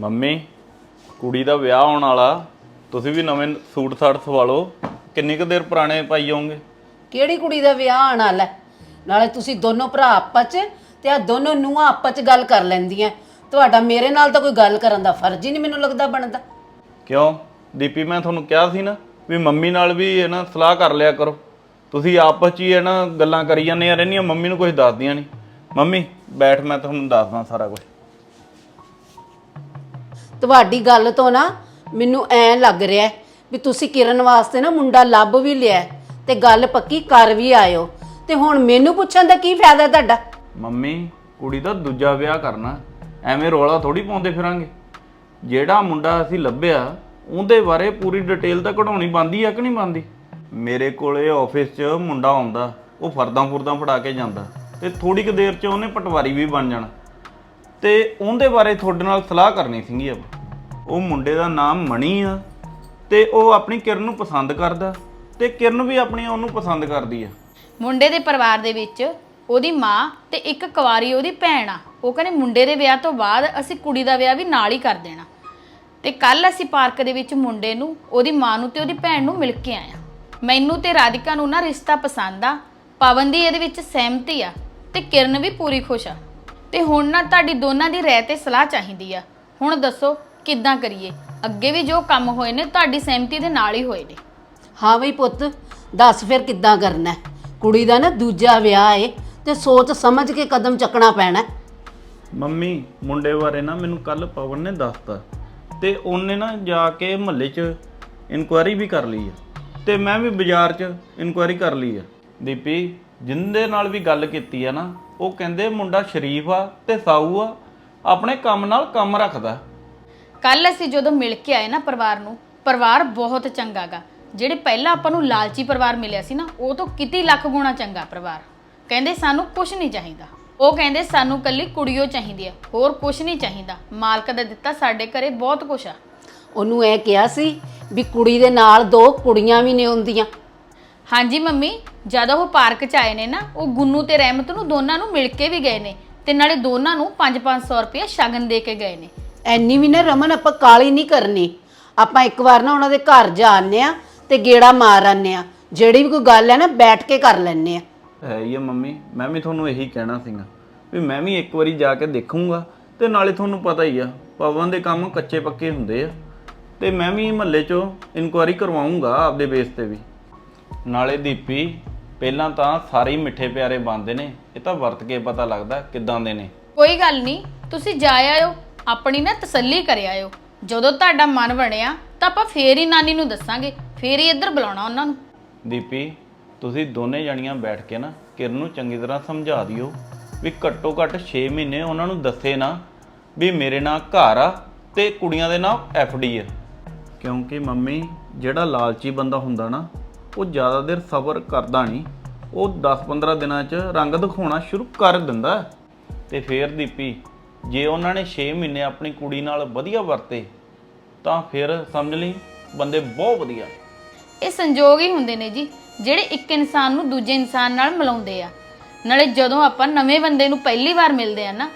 Mummy ਕੁੜੀ ਦਾ ਵਿਆਹ ਹੋਣ ਵਾਲਾ ਤੁਸੀਂ ਵੀ ਨਵੇਂ ਸੂਟ ਸਾਟ ਸਵਾ ਲਓ ਕਿੰਨੀ ਕੁ ਦੇਰ ਪੁਰਾਣੇ ਪਾਈ ਜਾਓਗੇ? ਕਿਹੜੀ ਕੁੜੀ ਦਾ ਵਿਆਹ ਆਣ ਵਾਲਾ ਹੈ? ਨਾਲੇ ਤੁਸੀਂ ਦੋਨੋਂ ਭਰਾ ਆਪਸ 'ਚ ਤੇ ਆ ਦੋਨੋਂ ਨੂੰਹਾਂ ਆਪਸ 'ਚ ਗੱਲ ਕਰ ਲੈਂਦੀਆਂ। ਤੁਹਾਡਾ ਮੇਰੇ ਨਾਲ ਤਾਂ ਕੋਈ ਗੱਲ ਕਰਨ ਦਾ ਫਰਜ਼ ਹੀ ਨਹੀਂ ਮੈਨੂੰ ਲੱਗਦਾ ਬਣਦਾ। ਕਿਉਂ? ਦੀਪੀ ਮੈਂ ਤੁਹਾਨੂੰ ਕਿਹਾ ਸੀ ਨਾ ਵੀ ਮੰਮੀ ਨਾਲ ਵੀ ਇਹ ਨਾ ਸਲਾਹ ਕਰ ਲਿਆ ਕਰੋ। ਤੁਸੀਂ ਆਪਸ 'ਚ ਹੀ ਇਹ ਨਾ ਗੱਲਾਂ ਕਰੀ ਜਾਂਦੀਆਂ ਰਹਿੰਦੀਆਂ ਮੰਮੀ ਨੂੰ ਕੁਝ ਦੱਸਦੀਆਂ ਨਹੀਂ। ਮੰਮੀ ਬੈਠ ਮੈਂ ਤੁਹਾਨੂੰ ਦੱਸਦਾ ਸਾਰਾ ਕੁਝ ਤੁਹਾਡੀ ਗੱਲ ਤੋਂ ਨਾ ਮੈਨੂੰ ਐ ਲੱਗ ਰਿਹਾ ਹੈ ਵੀ ਤੁਸੀਂ ਕਿਰਨ ਵਾਸਤੇ ਨਾ ਮੁੰਡਾ ਲੱਭ ਵੀ ਲਿਆ ਹੈ ਤੇ ਗੱਲ ਪੱਕੀ ਕਰ ਵੀ ਆਇਓ। ਤੇ ਹੁਣ ਮੈਨੂੰ ਪੁੱਛਣ ਦਾ ਕੀ ਫਾਇਦਾ ਤੁਹਾਡਾ? ਮੰਮੀ, ਕੁੜੀ ਦਾ ਦੂਜਾ ਵਿਆਹ ਕਰਨਾ ਐਵੇਂ ਰੋਲਾ ਥੋੜੀ ਪਾਉਂਦੇ ਫਿਰਾਂਗੇ। ਜਿਹੜਾ ਮੁੰਡਾ ਅਸੀਂ ਲੱਭਿਆ, ਉਹਦੇ ਬਾਰੇ ਪੂਰੀ ਡਿਟੇਲ ਤਾਂ ਕਢਾਉਣੀ ਬੰਦੀ ਆ ਕਿ ਨਹੀਂ ਬੰਦੀ ਮੇਰੇ ਕੋਲੇ ਆਫਿਸ 'ਚ ਮੁੰਡਾ ਆਉਂਦਾ, ਉਹ ਫਰਦਾਂ ਫੁਰਦਾਂ ਫੜਾ ਕੇ ਜਾਂਦਾ ਤੇ ਥੋੜੀ ਕੁ ਦੇਰ 'ਚ ਉਹਨੇ ਪਟਵਾਰੀ ਵੀ ਬਣ ਜਾਣਾ। ਤੇ ਉਹਦੇ ਬਾਰੇ ਤੁਹਾਡੇ ਨਾਲ ਸਲਾਹ ਕਰਨੀ ਸੀਗੀ ਆਪਾਂ ਉਹ ਮੁੰਡੇ ਦਾ ਨਾਮ ਮਣੀ ਆ ਤੇ ਉਹ ਆਪਣੀ ਕਿਰਨ ਨੂੰ ਪਸੰਦ ਕਰਦਾ ਤੇ ਕਿਰਨ ਵੀ ਆਪਣੀ ਉਹਨੂੰ ਪਸੰਦ ਕਰਦੀ ਆ। ਮੁੰਡੇ ਦੇ ਪਰਿਵਾਰ ਦੇ ਵਿੱਚ ਉਹਦੀ ਮਾਂ ਤੇ ਇੱਕ ਕੁਵਾਰੀ ਉਹਦੀ ਭੈਣ ਆ। ਉਹ ਕਹਿੰਦੇ ਮੁੰਡੇ ਦੇ ਵਿਆਹ ਤੋਂ ਬਾਅਦ ਅਸੀਂ ਕੁੜੀ ਦਾ ਵਿਆਹ ਵੀ ਨਾਲ ਹੀ ਕਰ ਦੇਣਾ। ਤੇ ਕੱਲ ਅਸੀਂ ਪਾਰਕ ਦੇ ਵਿੱਚ ਮੁੰਡੇ ਨੂੰ, ਉਹਦੀ ਮਾਂ ਨੂੰ ਤੇ ਉਹਦੀ ਭੈਣ ਨੂੰ ਮਿਲ ਕੇ ਆਇਆ ਮੈਨੂੰ ਤੇ ਰਾਧਿਕਾ ਨੂੰ ਨਾ ਰਿਸ਼ਤਾ ਪਸੰਦ ਆ। ਪਵਨ ਦੀ ਇਹਦੇ ਵਿੱਚ ਸਹਿਮਤੀ ਆ ਤੇ ਕਿਰਨ ਵੀ ਪੂਰੀ ਖੁਸ਼ ਆ। ਤੇ ਹੁਣ ਨਾ ਤੁਹਾਡੀ ਦੋਨਾਂ ਦੀ ਰਾਏ ਤੇ ਸਲਾਹ ਚਾਹੀਦੀ ਆ। ਹੁਣ ਦੱਸੋ ਕਿੱਦਾਂ ਕਰੀਏ? ਅੱਗੇ ਵੀ ਜੋ ਕੰਮ ਹੋਏ ਨੇ ਤੁਹਾਡੀ ਸਹਿਮਤੀ ਦੇ ਨਾਲ ਹੀ ਹੋਏ ਨੇ। ਹਾਂ ਬਈ ਪੁੱਤ ਦੱਸ ਫਿਰ ਕਿੱਦਾਂ ਕਰਨਾ ਹੈ? ਕੁੜੀ ਦਾ ਨਾ ਦੂਜਾ ਵਿਆਹ ਏ ਤੇ ਸੋਚ ਸਮਝ ਕੇ ਕਦਮ ਚੱਕਣਾ ਪੈਣਾ ਹੈ। ਮੰਮੀ ਮੁੰਡੇ ਬਾਰੇ ਨਾ ਮੈਨੂੰ ਕੱਲ ਪਵਨ ਨੇ ਦੱਸਤਾ। ਤੇ ਉਹਨੇ ਨਾ ਜਾ ਕੇ ਮਹੱਲੇ 'ਚ ਇਨਕੁਆਇਰੀ ਵੀ ਕਰ ਲਈ ਆ। ਤੇ ਮੈਂ ਵੀ ਬਾਜ਼ਾਰ 'ਚ ਇਨਕੁਆਇਰੀ ਕਰ ਲਈ ਆ। ਦੀਪੀ ਜਿੰਦੇ ਨਾਲ ਵੀ ਗੱਲ ਕੀਤੀ ਆ ਨਾ ਉਹ ਕਹਿੰਦੇ ਮੁੰਡਾ ਸ਼ਰੀਫ ਆ ਤੇ ਸਾਊ ਆ ਆਪਣੇ ਕੰਮ ਨਾਲ ਕੰਮ ਰੱਖਦਾ। ਕੱਲ ਅਸੀਂ ਜਦੋਂ ਮਿਲ ਕੇ ਆਏ ਨਾ ਪਰਿਵਾਰ ਨੂੰ ਪਰਿਵਾਰ ਬਹੁਤ ਚੰਗਾ ਗਾ। ਜਿਹੜੇ ਪਹਿਲਾਂ ਆਪਾਂ ਨੂੰ ਲਾਲਚੀ ਪਰਿਵਾਰ ਮਿਲਿਆ ਸੀ ਨਾ ਉਹ ਤੋਂ ਕਿਤੇ ਲੱਖ ਗੁਣਾ ਚੰਗਾ ਪਰਿਵਾਰ। ਕਹਿੰਦੇ ਸਾਨੂੰ ਕੁਝ ਨਹੀਂ ਚਾਹੀਦਾ। ਉਹ ਕਹਿੰਦੇ ਸਾਨੂੰ ਕੱਲੀ ਕੁੜੀਓ ਚਾਹੀਦੀ ਆ ਹੋਰ ਕੁਝ ਨਹੀਂ ਚਾਹੀਦਾ। ਮਾਲਕ ਦਾ ਦਿੱਤਾ ਸਾਡੇ ਘਰੇ ਬਹੁਤ ਕੁਝ ਆ। ਉਹਨੂੰ ਇਹ ਕਿਹਾ ਸੀ ਵੀ ਕੁੜੀ ਦੇ ਨਾਲ ਦੋ ਕੁੜੀਆਂ ਵੀ ਨੇ ਹੁੰਦੀਆਂ ਹਾਂਜੀ ਮੰਮੀ ਜਦੋਂ ਉਹ ਪਾਰਕ 'ਚ ਆਏ ਨੇ ਨਾ ਉਹ ਗੁੰਨੂ ਤੇ ਰਹਿਮਤ ਨੂੰ ਦੋਨਾਂ ਨੂੰ ਮਿਲ ਕੇ ਵੀ ਗਏ ਨੇ ਤੇ ਨਾਲੇ ਦੋਨਾਂ ਨੂੰ 5-500 ਰੁਪਏ ਸ਼ਗਨ ਦੇ ਕੇ ਗਏ ਨੇ। ਐਨੀ ਵੀ ਨਾ ਰਮਨ ਆਪਾਂ ਕਾਲੀ ਨਹੀਂ ਕਰਨੀ। ਆਪਾਂ ਇੱਕ ਵਾਰ ਨਾ ਉਹਨਾਂ ਦੇ ਘਰ ਜਾ ਆਨੇ ਆ ਤੇ ਗੇੜਾ ਮਾਰ ਆਨੇ ਆ ਜਿਹੜੀ ਵੀ ਕੋਈ ਗੱਲ ਹੈ ਨਾ ਬੈਠ ਕੇ ਕਰ ਲੈਨੇ ਆ ਹੈ ਹੀ ਆ ਮੰਮੀ ਮੈਂ ਵੀ ਤੁਹਾਨੂੰ ਇਹੀ ਕਹਿਣਾ ਸੀਗਾ ਵੀ ਮੈਂ ਵੀ ਇੱਕ ਵਾਰੀ ਜਾ ਕੇ ਦੇਖੂੰਗਾ ਤੇ ਨਾਲੇ ਤੁਹਾਨੂੰ ਪਤਾ ਹੀ ਆ ਪਵਨ ਦੇ ਕੰਮ ਕੱਚੇ ਪੱਕੇ ਹੁੰਦੇ ਆ। ਤੇ ਮੈਂ ਵੀ ਮਹੱਲੇ 'ਚੋਂ ਇਨਕੁਆਇਰੀ ਕਰਵਾਉਂਗਾ ਆਪਦੇ ਬੇਸ ਤੇ ਵੀ। ਨਾਲੇ ਦੀਪੀ ਪਹਿਲਾਂ ਤਾਂ ਸਾਰੇ ਹੀ ਮਿੱਠੇ ਪਿਆਰੇ ਬਣਦੇ ਨੇ ਇਹ ਤਾਂ ਵਰਤ ਕੇ ਪਤਾ ਲੱਗਦਾ ਕਿੱਦਾਂ ਦੇ ਨੇ। ਕੋਈ ਗੱਲ ਨਹੀਂ ਤੁਸੀਂ ਜਾ ਆਇਓ ਆਪਣੀ ਨਾ ਤਸੱਲੀ ਕਰ ਆਇਓ। ਜਦੋਂ ਤੁਹਾਡਾ ਮਨ ਬਣਿਆ ਤਾਂ ਆਪਾਂ ਫੇਰ ਹੀ ਨਾਨੀ ਨੂੰ ਦੱਸਾਂਗੇ ਫੇਰ ਹੀ ਇੱਧਰ ਬੁਲਾਉਣਾ ਉਹਨਾਂ ਨੂੰ। ਦੀਪੀ ਤੁਸੀਂ ਦੋਨੇ ਜਣੀਆਂ ਬੈਠ ਕੇ ਨਾ ਕਿਰਨ ਨੂੰ ਚੰਗੀ ਤਰ੍ਹਾਂ ਸਮਝਾ ਦਿਓ ਵੀ ਘੱਟੋ ਘੱਟ 6 ਮਹੀਨੇ ਉਹਨਾਂ ਨੂੰ ਦੱਸੇ ਨਾ ਵੀ ਮੇਰੇ ਨਾਲ ਘਰ ਆ ਤੇ ਕੁੜੀਆਂ ਦੇ ਨਾਲ ਡੀ ਆ। ਕਿਉਂਕਿ ਮੰਮੀ ਜਿਹੜਾ ਲਾਲਚੀ ਬੰਦਾ ਹੁੰਦਾ ਨਾ ਉਹ ਜ਼ਿਆਦਾ ਦੇਰ ਸਬਰ ਕਰਦਾ ਨਹੀਂ, ਉਹ 10-15 ਦਿਨਾਂ 'ਚ ਰੰਗ ਦਿਖਾਉਣਾ ਸ਼ੁਰੂ ਕਰ ਦਿੰਦਾ ਹੈ। ਤੇ ਫੇਰ ਦੀਪੀ, ਜੇ ਉਹਨਾਂ ਨੇ 6 ਮਹੀਨੇ ਆਪਣੀ ਕੁੜੀ ਨਾਲ ਵਧੀਆ ਵਰਤੇ, ਤਾਂ ਫਿਰ ਸਮਝ ਲਈ ਬੰਦੇ ਬਹੁਤ ਵਧੀਆ ਇਹ ਸੰਜੋਗ ਹੀ ਹੁੰਦੇ ਨੇ ਜੀ, ਜਿਹੜੇ ਇੱਕ ਇਨਸਾਨ ਨੂੰ ਦੂਜੇ ਇਨਸਾਨ ਨਾਲ ਮਿਲਾਉਂਦੇ ਆ। ਨਾਲੇ ਜਦੋਂ ਆਪਾਂ ਨਵੇਂ ਬੰਦੇ ਨੂੰ ਪਹਿਲੀ ਵਾਰ ਮਿਲਦੇ ਆ ਨਾ,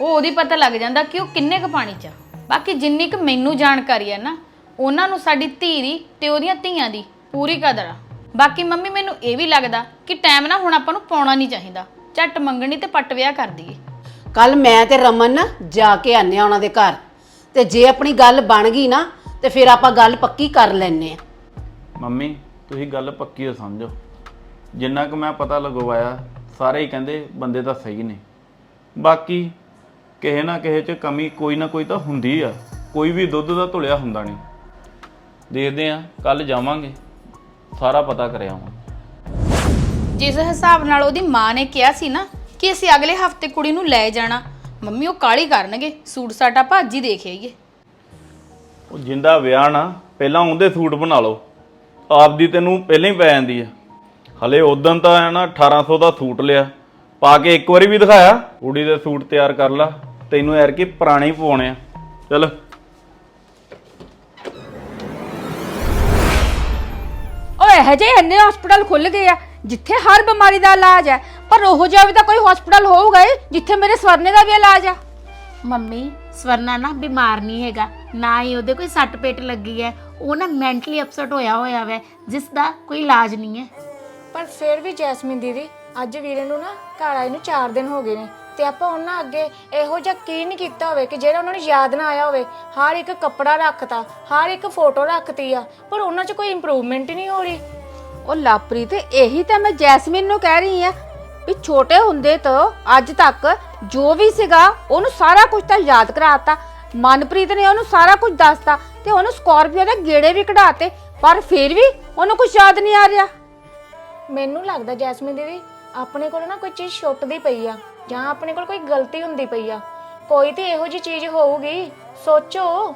ਉਹ ਉਹਦੀ ਪਤਾ ਲੱਗ ਜਾਂਦਾ ਕਿ ਉਹ ਕਿੰਨੇ ਕੁ ਪਾਣੀ 'ਚ ਆ। ਬਾਕੀ ਜਿੰਨੀ ਕੁ ਮੈਨੂੰ ਜਾਣਕਾਰੀ ਆ ਨਾ, ਉਹਨਾਂ ਨੂੰ ਸਾਡੀ ਧੀ ਦੀ ਤੇ ਉਹਦੀਆਂ ਧੀਆਂ ਦੀ ਪੂਰੀ ਕਦਰ ਆ। ਬਾਕੀ ਮੰਮੀ ਮੈਨੂੰ ਇਹ ਵੀ ਲੱਗਦਾ ਕਿ ਟਾਈਮ ਨਾ ਹੁਣ ਆਪਾਂ ਨੂੰ ਪਾਉਣਾ ਨਹੀਂ ਚਾਹੀਦਾ। ਝੱਟ ਮੰਗਣੀ ਤੇ ਪੱਟ ਵਿਆਹ ਕਰ ਦਈਏ। ਕੱਲ ਮੈਂ ਤੇ ਰਮਨ ਨਾ ਜਾ ਕੇ ਆਨੇ ਆ ਉਹਨਾਂ ਦੇ ਘਰ। ਤੇ ਜੇ ਆਪਣੀ ਗੱਲ ਬਣ ਗਈ ਨਾ ਤੇ ਫਿਰ ਆਪਾਂ ਗੱਲ ਪੱਕੀ ਕਰ ਲੈਨੇ ਆ ਮੰਮੀ ਤੁਸੀਂ ਗੱਲ ਪੱਕੀ ਹੋ ਸਮਝੋ। ਜਿੰਨਾ ਕੁ ਮੈਂ ਪਤਾ ਲਗਵਾਇਆ ਸਾਰੇ ਹੀ ਕਹਿੰਦੇ ਬੰਦੇ ਤਾਂ ਸਹੀ ਨੇ। ਬਾਕੀ ਕਿਸੇ ਨਾ ਕਿਸੇ 'ਚ ਕਮੀ ਕੋਈ ਨਾ ਕੋਈ ਤਾਂ ਹੁੰਦੀ ਆ। ਕੋਈ ਵੀ ਦੁੱਧ ਦਾ ਧੁਲਿਆ ਹੁੰਦਾ ਨਹੀਂ। ਦੇਖਦੇ ਆ ਕੱਲ ਜਾਵਾਂਗੇ। ਸਾਰਾ ਪਤਾ ਕਰਿਆ ਆਵਾਂ ਜਿਸ ਹਿਸਾਬ ਨਾਲ ਉਹਦੀ ਮਾਂ ਨੇ ਕਿਹਾ ਸੀ ਨਾ ਕਿ ਅਸੀਂ ਅਗਲੇ ਹਫ਼ਤੇ ਕੁੜੀ ਨੂੰ ਲੈ ਜਾਣਾ ਮੰਮੀ ਉਹ ਕਾਲੀ ਕਰਨਗੇ ਸੂਟ ਸਾਟਾ ਭਾਜੀ ਦੇਖ ਆਈਏ। ਉਹ ਜਿੰਦਾ ਵਿਆਹ ਨਾ ਪਹਿਲਾਂ ਉਹਦੇ ਸੂਟ ਬਣਾ ਲਓ ਆਪਦੀ ਤੈਨੂੰ ਪਹਿਲਾਂ ਹੀ ਪੈ ਜਾਂਦੀ ਆ। ਹਲੇ ਉਦੋਂ ਤਾਂ ਐ ਨਾ 1800 ਦਾ ਸੂਟ ਲਿਆ ਪਾ ਕੇ ਇੱਕ ਵਾਰੀ ਵੀ ਦਿਖਾਇਆ ਕੁੜੀ ਦੇ ਸੂਟ ਤਿਆਰ ਕਰ ਲਾ ਤੈਨੂੰ ਐਰ ਕੇ ਪੁਰਾਣੇ ਹੀ ਪਵਾਉਣੇ ਆ। ਚਲ। ਓਏ ਇਹੋ ਜਿਹੇ ਇੰਨੇ ਹਸਪੀਟਲ ਖੁੱਲ ਗਏ ਆ ਜਿੱਥੇ ਹਰ ਬਿਮਾਰੀ ਦਾ ਇਲਾਜ ਹੈ। ਪਰ ਉਹੋ ਜਿਹਾ ਵੀ ਤਾਂ ਕੋਈ ਹਸਪੀਟਲ ਹੋਊਗਾ ਹੀ ਜਿੱਥੇ ਮੇਰੇ ਸਵਰਨੇ ਦਾ ਵੀ ਇਲਾਜ ਆ। ਮੰਮੀ ਸਵਰਨਾ ਨਾ ਬਿਮਾਰ ਨਹੀਂ ਹੈਗਾ ਨਾ ਹੀ ਉਹਦੇ ਕੋਈ ਸੱਟ ਪੇਟ ਲੱਗੀ ਹੈ। ਉਹ ਨਾ ਮੈਂਟਲੀ ਅਪਸੈਟ ਹੋਇਆ ਹੋਇਆ ਵੈ ਜਿਸ ਦਾ ਕੋਈ ਇਲਾਜ ਨਹੀਂ ਹੈ। ਪਰ ਫਿਰ ਵੀ ਜੈਸਮੀਨ ਦੀਦੀ ਅੱਜ ਵੀਰੇ ਨੂੰ ਨਾ ਘਰ ਆਏ ਨੂੰ 4 ਦਿਨ ਹੋ ਗਏ ਨੇ। ਤੇ ਆਪਾਂ ਉਹਨਾਂ ਅੱਗੇ ਇਹੋ ਜਿਹਾ ਕੀ ਨਹੀਂ ਕੀਤਾ ਹੋਵੇ ਕਿ ਜਿਹੜਾ ਉਹਨਾਂ ਨੂੰ ਯਾਦ ਨਾ ਆਇਆ ਹੋਵੇ। ਹਰ ਇੱਕ ਕੱਪੜਾ ਰੱਖਤਾ ਹਰ ਇੱਕ ਫੋਟੋ ਰੱਖਤੀ ਆ ਪਰ ਉਹਨਾਂ 'ਚ ਕੋਈ ਇੰਪਰੂਵਮੈਂਟ ਨਹੀਂ ਹੋ ਰਹੀ। ਉਹ ਲਾਪ੍ਰੀਤ ਇਹੀ ਤਾਂ ਮੈਂ ਜੈਸਮੀਨ ਨੂੰ ਕਹਿ ਰਹੀ ਆ ਵੀ ਛੋਟੇ ਹੁੰਦੇ ਤੋਂ ਅੱਜ ਤੱਕ ਜੋ ਵੀ ਸੀਗਾ ਉਹਨੂੰ ਸਾਰਾ ਕੁਝ ਤਾਂ ਯਾਦ ਕਰਾਤਾ। ਮਨਪ੍ਰੀਤ ਨੇ ਉਹਨੂੰ ਸਾਰਾ ਕੁਝ ਦੱਸਤਾ ਤੇ ਉਹਨੂੰ ਸਕਾਰਪੀਓ ਦੇ ਗੇੜੇ ਵੀ ਕਢਾਤੇ ਪਰ ਫਿਰ ਵੀ ਉਹਨੂੰ ਕੁਝ ਯਾਦ ਨਹੀਂ ਆ ਰਿਹਾ। ਮੈਨੂੰ ਲੱਗਦਾ ਜੈਸਮੀਨ ਦੀਦੀ ਆਪਣੇ ਕੋਲ ਨਾ ਕੋਈ ਚੀਜ਼ ਛੁੱਟਦੀ ਪਈ ਆ। ਜਾਂ ਆਪਣੇ ਕੋਲ ਕੋਈ ਗਲਤੀ ਹੁੰਦੀ ਪਈ ਆ? ਕੋਈ ਤੇ ਇਹੋ ਜੀ ਚੀਜ਼ ਹੋਊਗੀ। ਸੋਚੋ।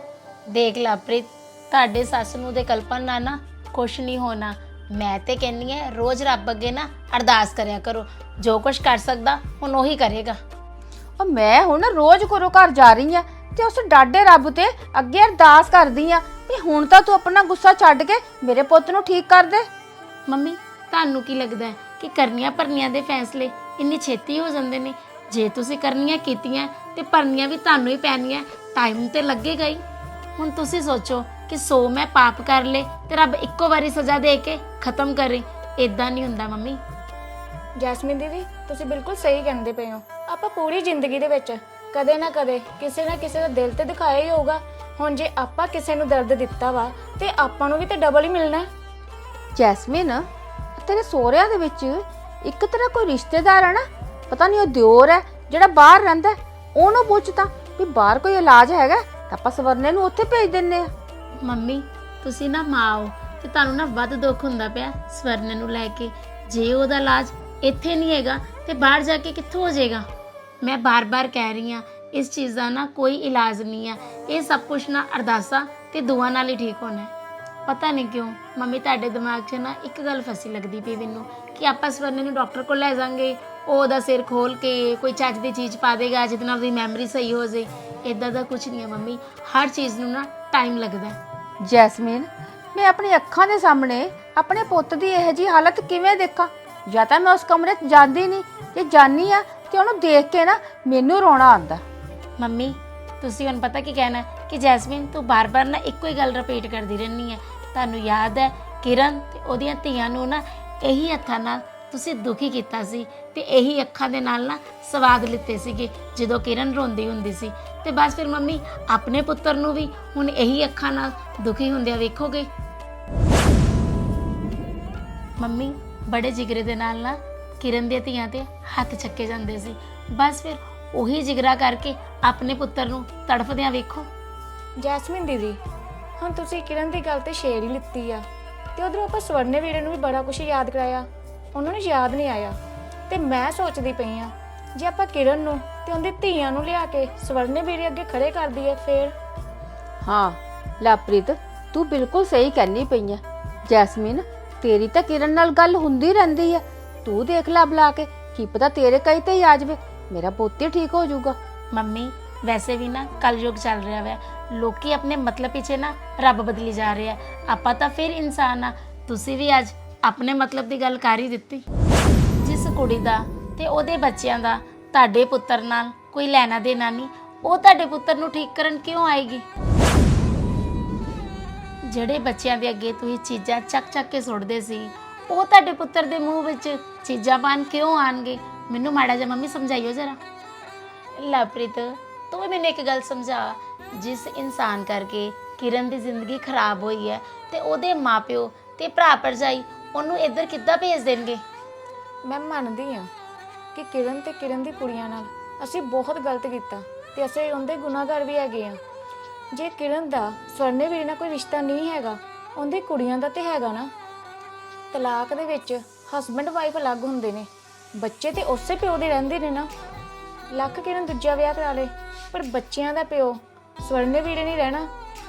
ਦੇਖ ਲਾਪ੍ਰੀਤ ਤੁਹਾਡੇ ਸੱਸ ਨੂੰ ਦੇ ਕਲਪਨ ਨਾਲ ਨਾ ਕੁਛ ਨਹੀਂ ਹੋਣਾ। ਮੈਂ ਤੇ ਕਹਿੰਨੀ ਐ ਰੋਜ਼ ਰੱਬ ਅੱਗੇ ਨਾ ਅਰਦਾਸ ਕਰਿਆ ਕਰੋ। ਜੋ ਕੁਛ ਕਰ ਸਕਦਾ ਹੁਣ ਉਹੀ ਕਰੇਗਾ। ਉਹ ਮੈਂ ਹੁਣ ਰੋਜ਼ ਗੁਰੂ ਘਰ ਜਾ ਰਹੀ ਆ ਤੇ ਉਸ ਡਾਡੇ ਰੱਬ ਤੇ ਅੱਗੇ ਅਰਦਾਸ ਕਰਦੀ ਆ ਵੀ ਹੁਣ ਤਾਂ ਤੂੰ ਆਪਣਾ ਗੁੱਸਾ ਛੱਡ ਕੇ ਮੇਰੇ ਪੁੱਤ ਨੂੰ ਠੀਕ ਕਰ ਦੇ। ਮੰਮੀ ਤੁਹਾਨੂੰ ਕੀ ਲੱਗਦਾ ਹੈ ਕਿ ਕਰਨੀਆਂ ਭਰਨੀਆਂ ਦੇ ਫੈਸਲੇ ਇੰਨੀ ਛੇਤੀ ਹੋ ਜਾਂਦੇ ਨੇ। ਜੇ ਤੁਸੀਂ ਕਰਨੀਆਂ ਕੀਤੀਆਂ ਤੇ ਭਰਨੀਆਂ ਵੀ ਤੁਹਾਨੂੰ ਹੀ ਪੈਣੀਆਂ ਟਾਈਮ ਤੇ ਲੱਗੇਗਾ ਹੀ ਹੁਣ ਤੁਸੀਂ ਸੋਚੋ ਕਿ ਸੋ ਮੈਂ ਪਾਪ ਕਰ ਲੇ ਤੇ ਰੱਬ ਇੱਕੋ ਵਾਰੀ ਸਜ਼ਾ ਦੇ ਕੇ ਖਤਮ ਕਰੇ। ਇਦਾਂ ਨਹੀਂ ਹੁੰਦਾ ਮੰਮੀ। ਜੈਸਮੀਨ ਦੀਦੀ ਤੁਸੀਂ ਬਿਲਕੁਲ ਸਹੀ ਕਹਿੰਦੇ ਪਏ ਹੋ। ਆਪਾਂ ਪੂਰੀ ਜ਼ਿੰਦਗੀ ਦੇ ਵਿੱਚ ਕਦੇ ਨਾ ਕਦੇ ਕਿਸੇ ਨਾ ਕਿਸੇ ਦਾ ਦਿਲ ਤੇ ਦਿਖਾਇਆ ਹੀ ਹੋਊਗਾ। ਹੁਣ ਜੇ ਆਪਾਂ ਕਿਸੇ ਨੂੰ ਦਰਦ ਦਿੱਤਾ ਵਾ ਤੇ ਆਪਾਂ ਨੂੰ ਵੀ ਤੇ ਡਬਲ ਹੀ ਮਿਲਣਾ। ਜੈਸਮਿਨ ਤੇਰੇ ਸੋਹਰਿਆਂ ਦੇ ਵਿੱਚ ਇੱਕ ਤੇਰਾ ਕੋਈ ਰਿਸ਼ਤੇਦਾਰ ਹੈ ਨਾ, ਪਤਾ ਨਹੀਂ ਉਹ ਦਿਓਰ ਹੈ, ਜਿਹੜਾ ਬਾਹਰ ਰਹਿੰਦਾ ਹੈ। ਉਹਨੂੰ ਪੁੱਛ ਵੀ ਬਾਹਰ ਕੋਈ ਇਲਾਜ ਹੈਗਾ ਤਾਂ ਆਪਾਂ ਸਵਰਨੇ ਨੂੰ ਉੱਥੇ ਭੇਜ ਦਿੰਨੇ ਆ ਮੰਮੀ, ਤੁਸੀਂ ਨਾ ਮਾਂ ਤੇ ਤੁਹਾਨੂੰ ਨਾ ਵੱਧ ਦੁੱਖ ਹੁੰਦਾ ਪਿਆ ਸਵਰਨੇ ਨੂੰ ਲੈ ਕੇ। ਜੇ ਉਹਦਾ ਇਲਾਜ ਇੱਥੇ ਨਹੀਂ ਹੈਗਾ ਤੇ ਬਾਹਰ ਜਾ ਕੇ ਕਿੱਥੋਂ ਹੋ ਜਾਏਗਾ? ਮੈਂ ਬਾਰ-ਬਾਰ ਕਹਿ ਰਹੀ ਹਾਂ, ਇਸ ਚੀਜ਼ ਦਾ ਨਾ ਕੋਈ ਇਲਾਜ ਨਹੀਂ ਆ ਇਹ ਸਭ ਕੁਝ ਨਾ ਅਰਦਾਸਾਂ ਤੇ ਦੁਆ ਨਾਲ ਹੀ ਠੀਕ ਹੋਣਾ ਹੈ। ਪਤਾ ਨਹੀਂ ਕਿਉਂ, ਮੰਮੀ, ਤੁਹਾਡੇ ਦਿਮਾਗ 'ਚ ਨਾ ਇੱਕ ਗੱਲ ਫਸੀ ਲੱਗਦੀ ਪਈ ਮੈਨੂੰ ਕਿ ਆਪਾਂ ਸਵਰਨੇ ਨੂੰ ਡਾਕਟਰ ਕੋਲ ਲੈ ਜਾਾਂਗੇ ਉਹ ਉਹਦਾ ਸਿਰ ਖੋਲ ਕੇ ਕੋਈ ਚੱਜ ਦੀ ਚੀਜ਼ ਪਾ ਦੇਗਾ ਜਿਹਦੇ ਨਾਲ ਉਹਦੀ ਮੈਮਰੀ ਸਹੀ ਹੋ ਜਾਏ। ਇਦਾਂ ਦਾ ਕੁਝ ਨਹੀਂ ਹੈ ਮੰਮੀ। ਹਰ ਚੀਜ਼ ਨੂੰ ਨਾ ਟਾਈਮ ਲੱਗਦਾ ਹੈ। ਜੈਸਮੀਨ ਮੈਂ ਆਪਣੀ ਅੱਖਾਂ ਦੇ ਸਾਹਮਣੇ ਆਪਣੇ ਪੁੱਤ ਦੀ ਇਹੋ ਜੀ ਹਾਲਤ ਕਿਵੇਂ ਦੇਖਾਂ? ਜਾਂ ਤਾਂ ਮੈਂ ਉਸ ਕਮਰੇ 'ਚ ਜਾਂਦੀ ਨਹੀਂ ਜੇ ਜਾਨੀ ਆ ਤੇ ਉਹਨੂੰ ਦੇਖ ਕੇ ਨਾ ਮੈਨੂੰ ਰੋਣਾ ਆਉਂਦਾ। ਮੰਮੀ ਤੁਸੀਂ ਹੁਣ ਪਤਾ ਕੀ ਕਹਿਣਾ ਹੈ? ਕਿ ਜੈਸਮੀਨ ਤੂੰ ਬਾਰ-ਬਾਰ ਨਾ ਇੱਕੋ ਹੀ ਗੱਲ ਰਿਪੀਟ ਕਰਦੀ ਰਹਿੰਦੀ ਹੈ। ਤੁਹਾਨੂੰ ਯਾਦ ਹੈ ਕਿਰਨ ਤੇ ਉਹਦੀਆਂ ਧੀਆਂ ਨੂੰ ਨਾ ਇਹੀ ਹੱਥਾਂ ਨਾਲ ਤੁਸੀਂ ਦੁਖੀ ਕੀਤਾ ਸੀ ਤੇ ਇਹੀ ਅੱਖਾਂ ਦੇ ਨਾਲ ਨਾ ਸਵਾਦ ਲਿੱਤੇ ਸੀਗੇ, ਜਦੋਂ ਕਿਰਨ ਰੋਂਦੀ ਹੁੰਦੀ ਸੀ। ਤੇ ਬਸ ਫਿਰ ਮੰਮੀ, ਆਪਣੇ ਪੁੱਤਰ ਨੂੰ ਵੀ ਹੁਣ ਇਹੀ ਅੱਖਾਂ ਨਾਲ ਦੁਖੀ ਹੁੰਦਿਆਂ ਵੇਖੋਗੇ? ਮੰਮੀ, ਬੜੇ ਜਿਗਰੇ ਦੇ ਨਾਲ ਨਾ ਕਿਰਨ ਦੀਆਂ ਧੀਆਂ ਤੇ ਹੱਥ ਚੱਕੇ ਜਾਂਦੇ ਸੀ। ਬਸ ਫਿਰ ਉਹੀ ਜਿਗਰਾ ਕਰਕੇ ਆਪਣੇ ਪੁੱਤਰ ਨੂੰ ਤੜਫਦਿਆਂ ਵੇਖੋ। ਜੈਸਮਿਨ ਦੀਦੀ, ਹੁਣ ਤੁਸੀਂ ਕਿਰਨ ਦੀ ਗੱਲ ਤੇ ਸ਼ੇਰ ਹੀ ਲਿੱਤੀ ਆ। ਤੇ ਉਧਰੋਂ ਆਪਾਂ ਸਵਰਨੇ ਵੀਰੇ ਨੂੰ ਵੀ ਬੜਾ ਕੁਝ ਯਾਦ ਕਰਾਇਆ। ਉਹਨਾਂ ਨੂੰ ਯਾਦ ਨਹੀਂ ਆਇਆ। ਤੇ ਮੈਂ ਸੋਚਦੀ ਪਈ ਆ ਜੇ ਆਪਾਂ ਕਿਰਨ ਨੂੰ ਤੇ ਉਹਦੀ ਧੀਆਂ ਨੂੰ ਲਿਆ ਕੇ ਸਵਰਨੇ ਵੀਰੇ ਅੱਗੇ ਖੜੇ ਕਰ ਦਈਏ ਫੇਰ? ਹਾਂ ਲਾਪ੍ਰੀਤ ਤੂੰ ਬਿਲਕੁਲ ਸਹੀ ਕਹਿਨੀ ਪਈ ਐ ਜੈਸਮੀਨ ਤੇਰੀ ਤਾਂ ਕਿਰਨ ਨਾਲ ਗੱਲ ਹੁੰਦੀ ਰਹਿੰਦੀ ਐ ਤੂੰ ਦੇਖ ਲੈ ਬੁਲਾ ਕੇ ਕੀ ਪਤਾ ਤੇਰੇ ਕਈ ਤੇ ਹੀ ਆ ਜਾਵੇ। ਮੇਰਾ ਪੁੱਤ ਠੀਕ ਹੋ ਜਾਊਗਾ। ਮੰਮੀ ਵੈਸੇ ਵੀ ਨਾ ਕਲਯੁਗ ਚੱਲ ਰਿਹਾ ਵੈ। ਲੋਕੀ ਆਪਣੇ ਮਤਲਬ ਪਿੱਛੇ ਨਾ ਰੱਬ ਬਦਲੀ ਜਾ ਰਹੇ ਆ। ਆਪਾਂ ਤਾਂ ਫਿਰ ਇਨਸਾਨ ਆ। ਤੁਸੀਂ ਵੀ ਅੱਜ ਆਪਣੇ ਮਤਲਬ ਦੀ ਗੱਲ ਕਰ ਹੀ ਦਿੱਤੀ। ਜਿਸ ਕੁੜੀ ਦਾ ਤੇ ਉਹਦੇ ਬੱਚਿਆਂ ਦਾ ਤੁਹਾਡੇ ਪੁੱਤਰ ਨਾਲ ਕੋਈ ਲੈਣਾ ਦੇਣਾ ਨਹੀਂ, ਉਹ ਤੁਹਾਡੇ ਪੁੱਤਰ ਨੂੰ ਠੀਕ ਕਰਨ ਕਿਉਂ ਆਏਗੀ? ਜਿਹੜੇ ਬੱਚਿਆਂ ਦੇ ਅੱਗੇ ਤੁਸੀਂ ਚੀਜ਼ਾਂ ਚੱਕ ਚੱਕ ਕੇ ਸੁੱਟਦੇ ਸੀ, ਉਹ ਤੁਹਾਡੇ ਪੁੱਤਰ ਦੇ ਮੂੰਹ ਵਿੱਚ ਚੀਜ਼ਾਂ ਪਾਣ ਕਿਉਂ ਆਣਗੇ ਮੈਨੂੰ ਮਾੜਾ ਜਿਹਾ ਮੰਮੀ ਸਮਝਾਈਓ ਜਰਾ। ਲਵਪ੍ਰੀਤ ਤੂੰ ਵੀ ਮੈਨੂੰ ਇੱਕ ਗੱਲ ਸਮਝਾ। ਜਿਸ ਇਨਸਾਨ ਕਰਕੇ ਕਿਰਨ ਦੀ ਜ਼ਿੰਦਗੀ ਖਰਾਬ ਹੋਈ ਹੈ ਤੇ ਉਹਦੇ ਮਾਪਿਓ ਤੇ ਭਰਾ ਭਰਜਾਈ ਉਹਨੂੰ ਇੱਧਰ ਕਿੱਦਾਂ ਭੇਜ ਦੇਣਗੇ? ਮੈਂ ਮੰਨਦੀ ਆ ਕਿ ਕਿਰਨ ਤੇ ਕਿਰਨ ਦੀ ਕੁੜੀਆਂ ਨਾਲ ਅਸੀਂ ਬਹੁਤ ਗਲਤ ਕੀਤਾ ਤੇ ਅਸੀਂ ਉਹਦੇ ਗੁਨਾਹਗਾਰ ਵੀ ਹੈਗੇ ਆ ਜੇ ਕਿਰਨ ਦਾ ਸਵਰਨੇ ਵੀਰੇ ਨਾਲ ਕੋਈ ਰਿਸ਼ਤਾ ਨਹੀਂ ਹੈਗਾ, ਉਹਦੇ ਕੁੜੀਆਂ ਦਾ ਤੇ ਹੈਗਾ ਨਾ। ਤਲਾਕ ਦੇ ਵਿੱਚ ਹਸਬੰਡ ਵਾਈਫ ਅਲੱਗ ਹੁੰਦੇ ਨੇ। ਬੱਚੇ ਤੇ ਉਸੇ ਪਿਓ ਦੇ ਰਹਿੰਦੇ ਨੇ ਨਾ। ਲੱਖ ਕਿਰਨ ਦੂਜਾ ਵਿਆਹ ਕਰਾ ਲੇ। ਪਰ ਬੱਚਿਆਂ ਦਾ ਪਿਓ ਸਵਰਨੇ ਵੀਰੇ ਨਹੀਂ ਰਹਿਣਾ।